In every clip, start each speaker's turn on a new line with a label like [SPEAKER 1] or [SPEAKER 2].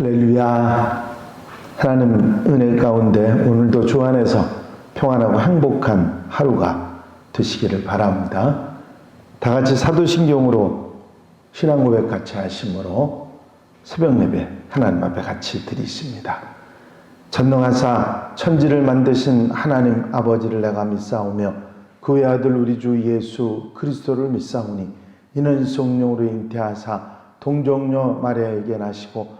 [SPEAKER 1] 할렐루야. 하나님 은혜 가운데 오늘도 주 안에서 평안하고 행복한 하루가 되시기를 바랍니다. 다 같이 사도신경으로 신앙 고백 같이 하심으로 새벽 예배 하나님 앞에 같이 드리십니다. 전능하사 천지를 만드신 하나님 아버지를 내가 믿사오며 그 외아들 우리 주 예수 그리스도를 믿사오니 이는 성령으로 잉태하사 동정녀 마리아에게 나시고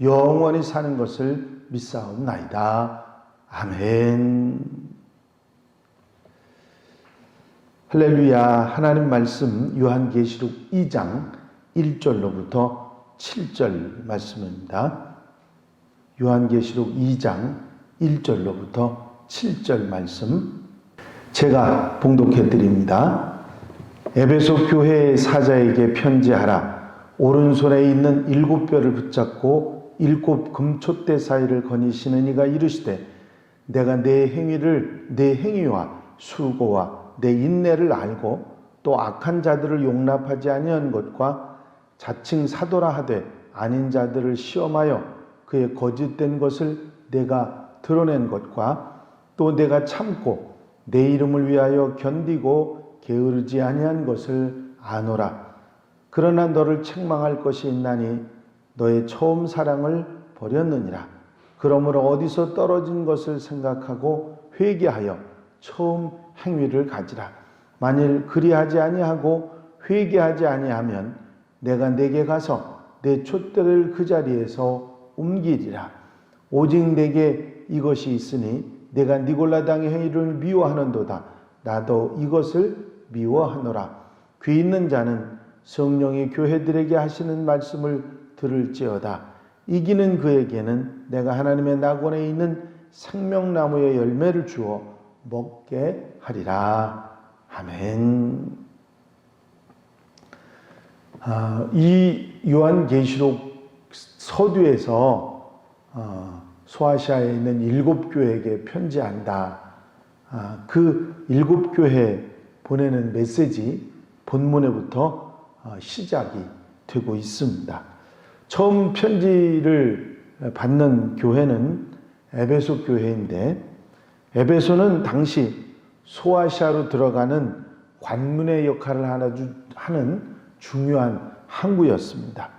[SPEAKER 1] 영원히 사는 것을 믿사옵나이다. 아멘. 할렐루야. 하나님 말씀 요한계시록 2장 1절로부터 7절 말씀입니다. 요한계시록 2장 1절로부터 7절 말씀 제가 봉독해 드립니다. 에베소 교회의 사자에게 편지하라. 오른손에 있는 일곱 뼈를 붙잡고 일곱 금촛대 사이를 거니시는 이가 이르시되 내가 내 행위를 내 행위와 수고와 내 인내를 알고 또 악한 자들을 용납하지 아니한 것과 자칭 사도라 하되 아닌 자들을 시험하여 그의 거짓된 것을 내가 드러낸 것과 또 내가 참고 내 이름을 위하여 견디고 게으르지 아니한 것을 아노라. 그러나 너를 책망할 것이 있나니 너의 처음 사랑을 버렸느니라. 그러므로 어디서 떨어진 것을 생각하고 회개하여 처음 행위를 가지라. 만일 그리하지 아니하고 회개하지 아니하면 내가 내게 가서 내 촛대를 그 자리에서 옮기리라. 오직 내게 이것이 있으니 내가 니골라당의 행위를 미워하는도다. 나도 이것을 미워하노라. 귀 있는 자는 성령이 교회들에게 하시는 말씀을 들을지어다. 이기는 그에게는 내가 하나님의 낙원에 있는 생명나무의 열매를 주어 먹게 하리라. 아멘. 아, 이 요한계시록 서두에서 어, 소아시아에 있는 일곱 교회에게 편지한다. 아, 그 일곱 교회 보내는 메시지 본문에부터 어, 시작이 되고 있습니다. 처음 편지를 받는 교회는 에베소 교회인데 에베소는 당시 소아시아로 들어가는 관문의 역할을 하는 중요한 항구였습니다.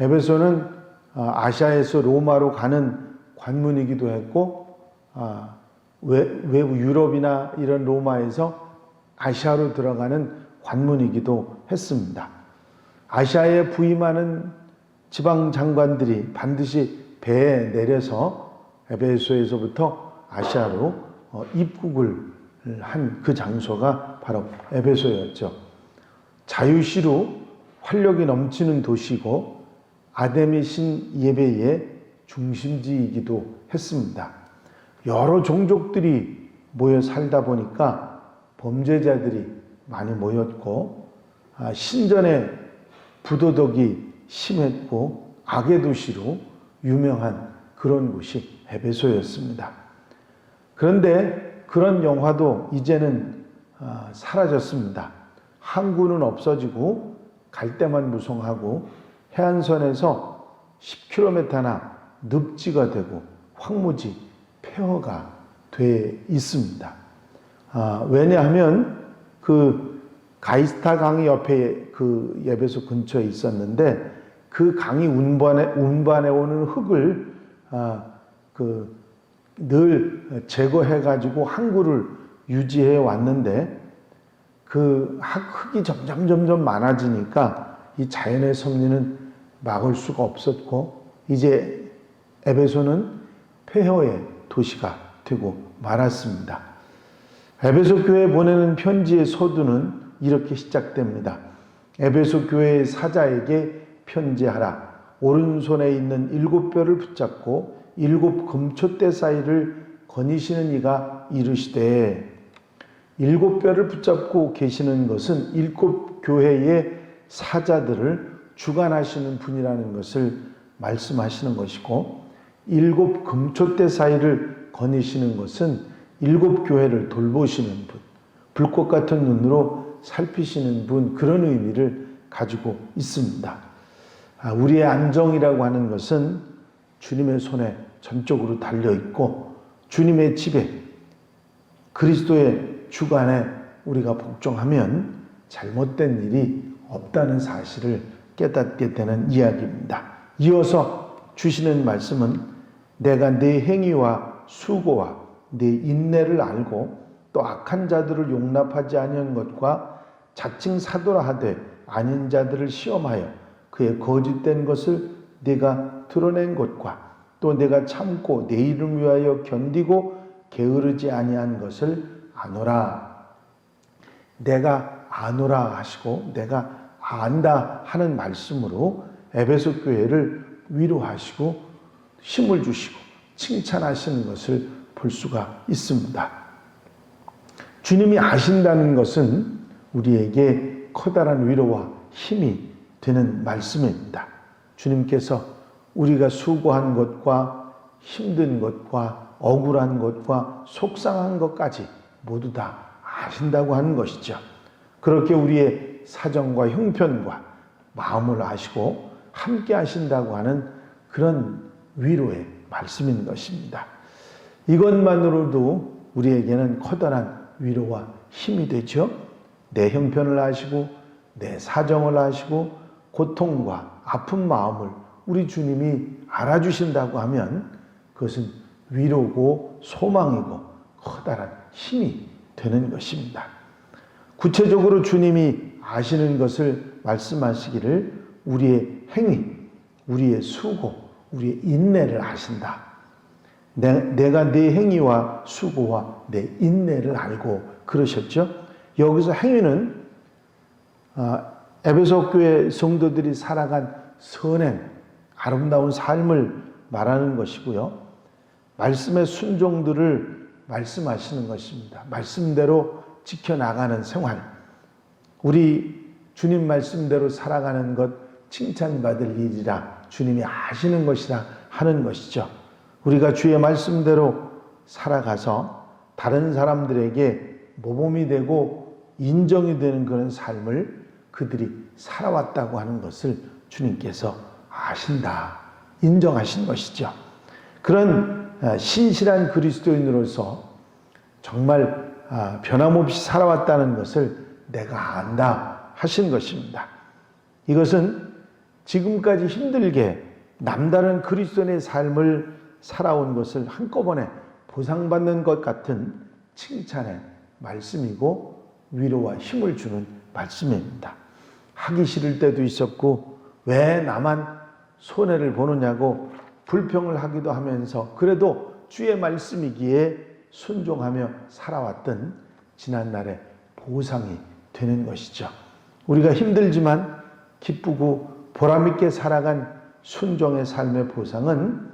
[SPEAKER 1] 에베소는 어, 아시아에서 로마로 가는 관문이기도 했고 아, 외부 유럽이나 이런 로마에서 아시아로 들어가는 관문이기도 했습니다. 아시아에 부임하는 지방 장관들이 반드시 배에 내려서 에베소에서부터 아시아로 어, 입국을 한 그 장소가 바로 에베소였죠. 자유시로 활력이 넘치는 도시고 아데미 신 예배의 중심지이기도 했습니다. 여러 종족들이 모여 살다 보니까 범죄자들이 많이 모였고 아, 신전의 부도덕이 심했고 악의 도시로 유명한 그런 곳이 에베소였습니다. 그런데 그런 영화도 이제는 아, 사라졌습니다. 항구는 없어지고 갈대만 무성하고 해안선에서 10km나 늪지가 되고 황무지 폐허가 돼 있습니다. 아, 왜냐하면 그 가이스타 강이 옆에 그 예배소 근처에 있었는데 그 강이 운반해 운반해 오는 흙을 아, 그늘 제거해 가지고 항구를 유지해 왔는데 그 흙이 점점 점점 많아지니까 이 자연의 섭리는 막을 수가 없었고 이제 에베소는 폐허의 도시가 되고 말았습니다. 에베소 교회에 보내는 편지의 서두는 이렇게 시작됩니다. 에베소 교회의 사자에게 편지하라. 오른손에 있는 일곱 뼈를 붙잡고 일곱 금초대 사이를 거니시는 이가 이르시되 일곱 뼈를 붙잡고 계시는 것은 일곱 교회의 사자들을 주관하시는 분이라는 것을 말씀하시는 것이고 일곱 금초대 사이를 거니시는 것은 일곱 교회를 돌보시는 분, 불꽃 같은 눈으로 살피시는 분 그런 의미를 가지고 있습니다. 아, 우리의 안정이라고 하는 것은 주님의 손에 전적으로 달려 있고 주님의 집에 그리스도의 주관에 우리가 복종하면 잘못된 일이 없다는 사실을 깨닫게 되는 이야기입니다. 이어서 주시는 말씀은 내가 내 행위와 수고와 내 인내를 알고 또 악한 자들을 용납하지 아니한 것과 자칭 사도라 하되 아닌 자들을 시험하여 그의 거짓된 것을 내가 드러낸 것과 또 내가 참고 내 이름 위하여 견디고 게으르지 아니한 것을 아노라. 내가 아노라 하시고 내가 안다 하는 말씀으로 에베소 교회를 위로하시고 힘을 주시고 칭찬하시는 것을 볼 수가 있습니다. 주님이 아신다는 것은 우리에게 커다란 위로와 힘이 되는 말씀입니다. 주님께서 우리가 수고한 것과 힘든 것과 억울한 것과 속상한 것까지 모두 다 아신다고 하는 것이죠. 그렇게 우리의 사정과 형편과 마음을 아시고 함께 하신다고 하는 그런 위로의 말씀인 것입니다. 이것만으로도 우리에게는 커다란 위로와 힘이 되죠. 내 형편을 아시고 내 사정을 아시고 고통과 아픈 마음을 우리 주님이 알아주신다고 하면 그것은 위로고 소망이고 커다란 힘이 되는 것입니다. 구체적으로 주님이 아시는 것을 말씀하시기를 우리의 행위, 우리의 수고, 우리의 인내를 아신다. 내, 가내 행위와 수고와 내 인내를 알고 그러셨죠. 여기서 행위는 아, 에베소 교회 성도들이 살아간 선행, 아름다운 삶을 말하는 것이고요. 말씀의 순종들을 말씀하시는 것입니다. 말씀대로 지켜나가는 생활. 우리 주님 말씀대로 살아가는 것 칭찬받을 일이라 주님이 아시는 것이라 하는 것이죠. 우리가 주의 말씀대로 살아가서 다른 사람들에게 모범이 되고 인정이 되는 그런 삶을 그들이 살아왔다고 하는 것을 주님께서 아신다. 인정하신 것이죠. 그런 아, 신실한 그리스도인으로서 정말 아, 변함없이 살아왔다는 것을 내가 안다 하신 것입니다. 이것은 지금까지 힘들게 남다른 그리스도인의 삶을 살아온 것을 한꺼번에 보상받는 것 같은 칭찬의 말씀이고 위로와 힘을 주는 말씀입니다. 하기 싫을 때도 있었고 왜 나만 손해를 보느냐고 불평을 하기도 하면서 그래도 주의 말씀이기에 순종하며 살아왔던 지난날의 보상이 되는 것이죠. 우리가 힘들지만 기쁘고 보람있게 살아간 순종의 삶의 보상은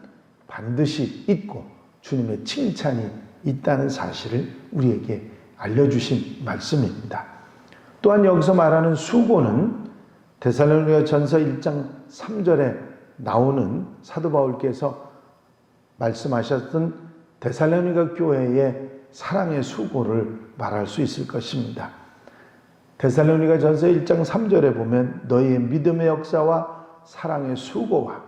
[SPEAKER 1] 반드시 있고 주님의 칭찬이 있다는 사실을 우리에게 알려주신 말씀입니다. 또한 여기서 말하는 수고는 데살로니가 전서 1장 3절에 나오는 사도 바울께서 말씀하셨던 데살로니가 교회의 사랑의 수고를 말할 수 있을 것입니다. 데살로니가 전서 1장 3절에 보면 너희의 믿음의 역사와 사랑의 수고와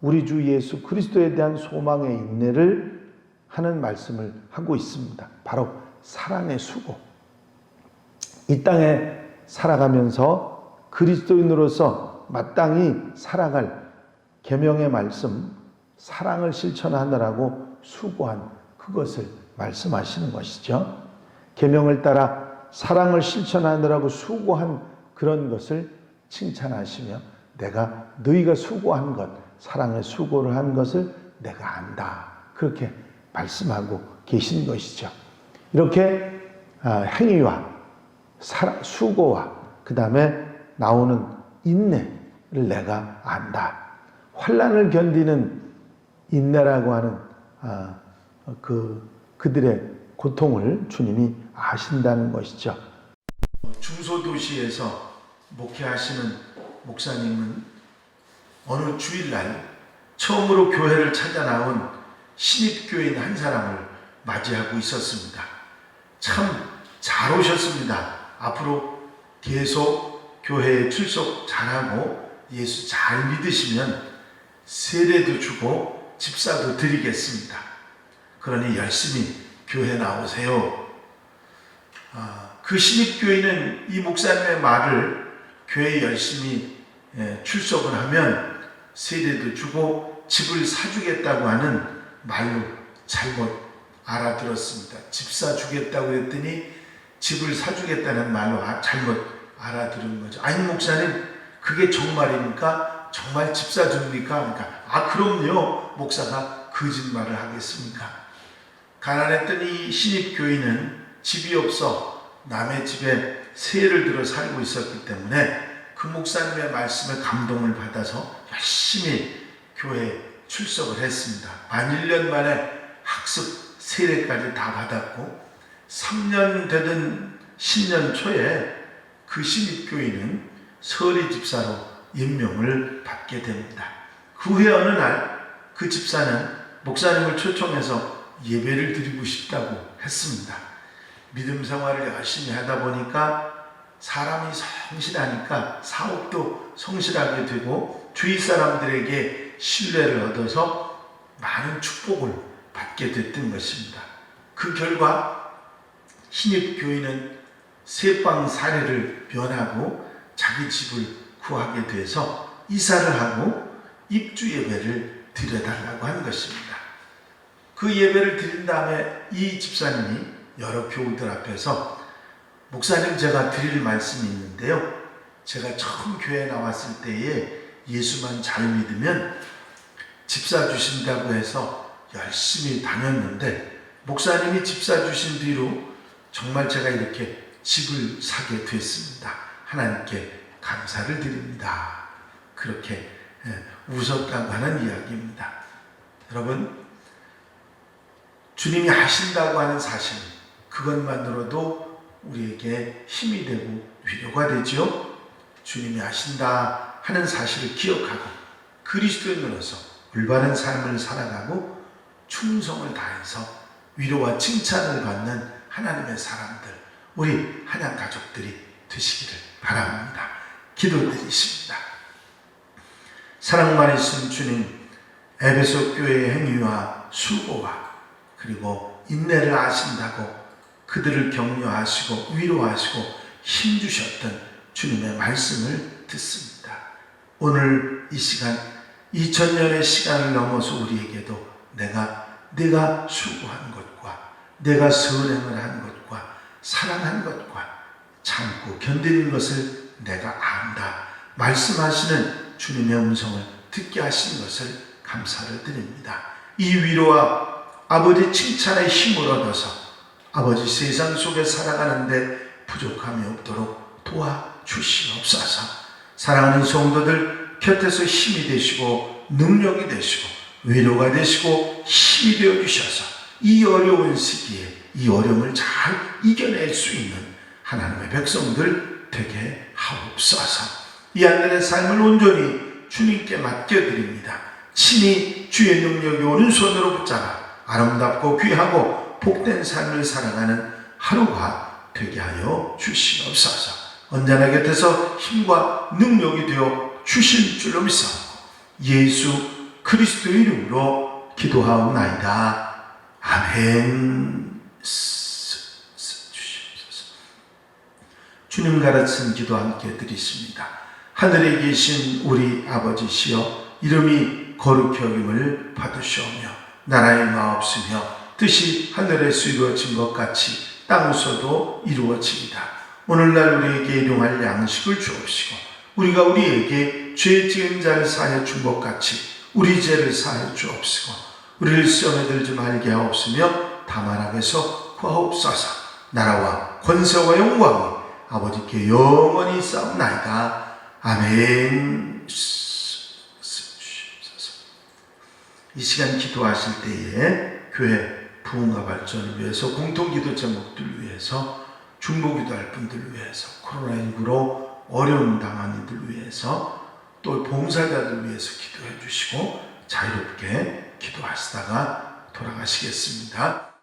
[SPEAKER 1] 우리 주 예수 그리스도에 대한 소망의 인내를 하는 말씀을 하고 있습니다. 바로 사랑의 수고. 이 땅에 살아가면서 그리스도인으로서 마땅히 살아갈 계명의 말씀, 사랑을 실천하느라고 수고한 그것을 말씀하시는 것이죠. 계명을 따라 사랑을 실천하느라고 수고한 그런 것을 칭찬하시며 내가 너희가 수고한 것, 사랑의 수고를 한 것을 내가 안다. 그렇게 말씀하고 계신 것이죠. 이렇게 아, 행위와 수고와 그 다음에 나오는 인내를 내가 안다. 환란을 견디는 인내라고 하는 아, 그 그들의 고통을 주님이 아신다는 것이죠. 중소도시에서 목회하시는 목사님은 어느 주일날 처음으로 교회를 찾아 나온 신입교인 한 사람을 맞이하고 있었습니다. 참 잘 오셨습니다. 앞으로 계속 교회에 출석 잘하고 예수 잘 믿으시면 세례도 주고 집사도 드리겠습니다. 그러니 열심히 교회 나오세요. 아, 그 신입교인은 이 목사님의 말을 교회에 열심히 예, 출석을 하면 세례도 주고 집을 사주겠다고 하는 말로 잘못 알아들었습니다. 집 사 주겠다고 했더니 집을 사주겠다는 말로 아- 잘못 알아들은 거죠. 아니 목사님 그게 정말입니까? 정말 집 사줍니까? 그러니까 아 그럼요 목사가 거짓말을 하겠습니까? 가난했던 이 신입 교인은 집이 없어 남의 집에 세를 들어 살고 있었기 때문에 그 목사님의 말씀에 감동을 받아서 열심히 교회에 출석을 했습니다. 만 1년 만에 학습 세례까지 다 받았고 3년 되던 신년 초에 그 신입교인은 서리 집사로 임명을 받게 됩니다. 그 후에 어느 날 그 집사는 목사님을 초청해서 예배를 드리고 싶다고 했습니다. 믿음 생활을 열심히 하다 보니까 사람이 성실하니까 사업도 성실하게 되고 주위 사람들에게 신뢰를 얻어서 많은 축복을 받게 됐던 것입니다. 그 결과 신입 교인은 세방 사례를 변하고 자기 집을 구하게 돼서 이사를 하고 입주 예배를 드려달라고 하는 것입니다. 그 예배를 드린 다음에 이 집사님이 여러 교우들 앞에서 목사님 제가 드릴 말씀이 있는데요. 제가 처음 교회 나왔을 때에 예수만 잘 믿으면 집사 주신다고 해서 열심히 다녔는데 목사님이 집사 주신 뒤로 정말 제가 이렇게 집을 사게 됐습니다. 하나님께 감사를 드립니다. 그렇게 예, 웃었다고 하는 이야기입니다. 여러분, 주님이 하신다고 하는 사실, 그것만으로도 우리에게 힘이 되고 위로가 되죠. 주님이 하신다 하는 사실을 기억하고 그리스도인으로서 올바른 삶을 살아가고 충성을 다해서 위로와 칭찬을 받는 하나님의 사람들, 우리 한양 가족들이 되시기를 바랍니다. 기도드리십니다. 사랑 많으신 주님, 에베소 교회의 행위와 수고와 그리고 인내를 아신다고 그들을 격려하시고 위로하시고 힘주셨던 주님의 말씀을 듣습니다. 오늘 이 시간 2000년의 시간을 넘어서 우리에게도 내가 내가 수고한 것과 내가 선행을 한 것과 사랑한 것과 참고 견디는 것을 내가 안다. 말씀하시는 주님의 음성을 듣게 하신 것을 감사를 드립니다. 이 위로와 아버지 칭찬의 힘을 얻어서 아버지 세상 속에 살아가는데 부족함이 없도록 도와주시옵소서. 사랑하는 성도들 곁에서 힘이 되시고 능력이 되시고 위로가 되시고 힘이 되어 주셔서 이 어려운 시기에 이 어려움을 잘 이겨낼 수 있는 하나님의 백성들 되게 하옵소서. 이 안들의 삶을 온전히 주님께 맡겨드립니다. 친히 주의 능력이 오른손으로 붙잡아 아름답고 귀하고 복된 삶을 살아가는 하루가 되게 하여 주시옵소서. 언제나 곁에서 힘과 능력이 되어 주실 줄로 믿사옵고 예수 그리스도 이름으로 기도하옵나이다. 아멘. 주님 가르친 기도 함께 드리십니다. 하늘에 계신 우리 아버지시여 이름이 거룩히 여김을 받으시오며 나라의 마옵시며 뜻이 하늘에서 이루어진 것 같이 땅에서도 이루어집니다. 오늘날 우리에게 일용할 양식을 주옵시고 우리가 우리에게 죄 지은 자를 사하여 준것 같이 우리 죄를 사하여 주옵시고 우리를 시험에 들지 말게 하옵시며 다만 악에서 구하옵소서 나라와 권세와 영광이 아버지께 영원히 싸움나이다. 아멘. 이 시간 기도하실 때에 교회 부흥과 발전을 위해서 공통기도 제목들을 위해서 중보기도할 분들을 위해서 코로나19로 어려움 당한 이들 위해서 또 봉사자들 위해서 기도해 주시고 자유롭게 기도하시다가 돌아가시겠습니다.